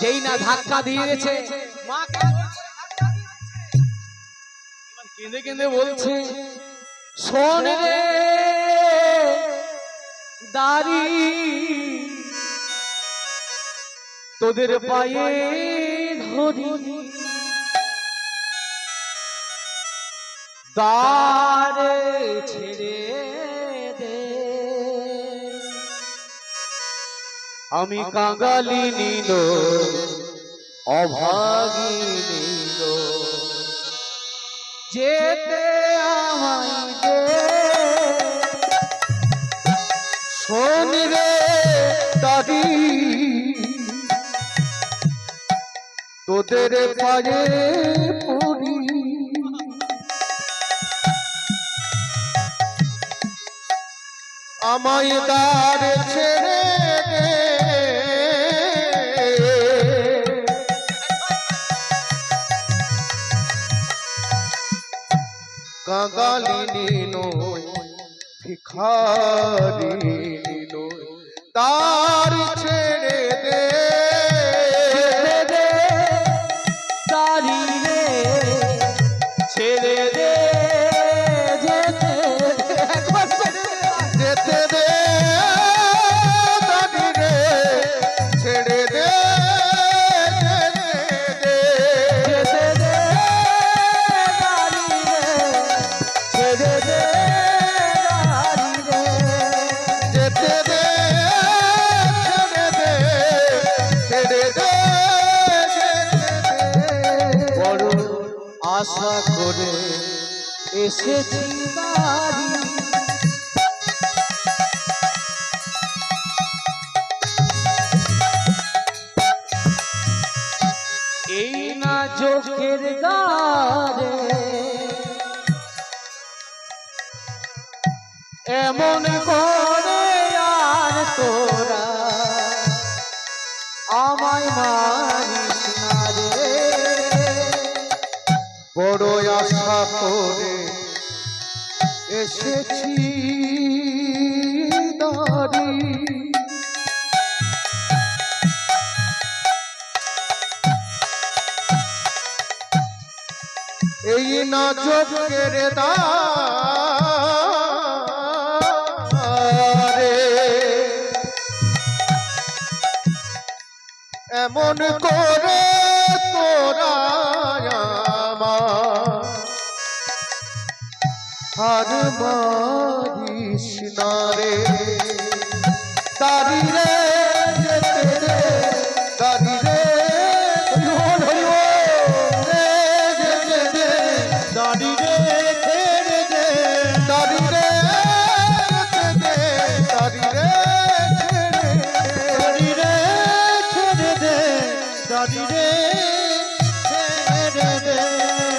যেই না ধাক্কা দিয়েছে। মা কেঁদে কেঁদে বলছে শোন রে দাড়ি তোদের পায়ে ধরি। দারে ছেড়ে আমি কাঙালি নিল অভাগী নিল। যেতে আমায় দে দাদি তোদের পায়ে আমায় দার ছেড়ে કાગાલીનો ભિખારીનો તાર છે আশা করে এসেছি বাড়ি। এই না চোখের দ্বারে এমন করে আর তোরা বড় আশা করে এসেছি দাঁড়ি। এই না চোখের দারে এমন করে তোরা হার মারিস না রে দাঁড়ি রে যেতে দে, দাঁড়ি রে ছেড়ে দে, দাঁড়ি রে যেতে দে, দাঁড়ি রে ছেড়ে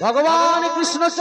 ভগবান কৃষ্ণচন্দ্র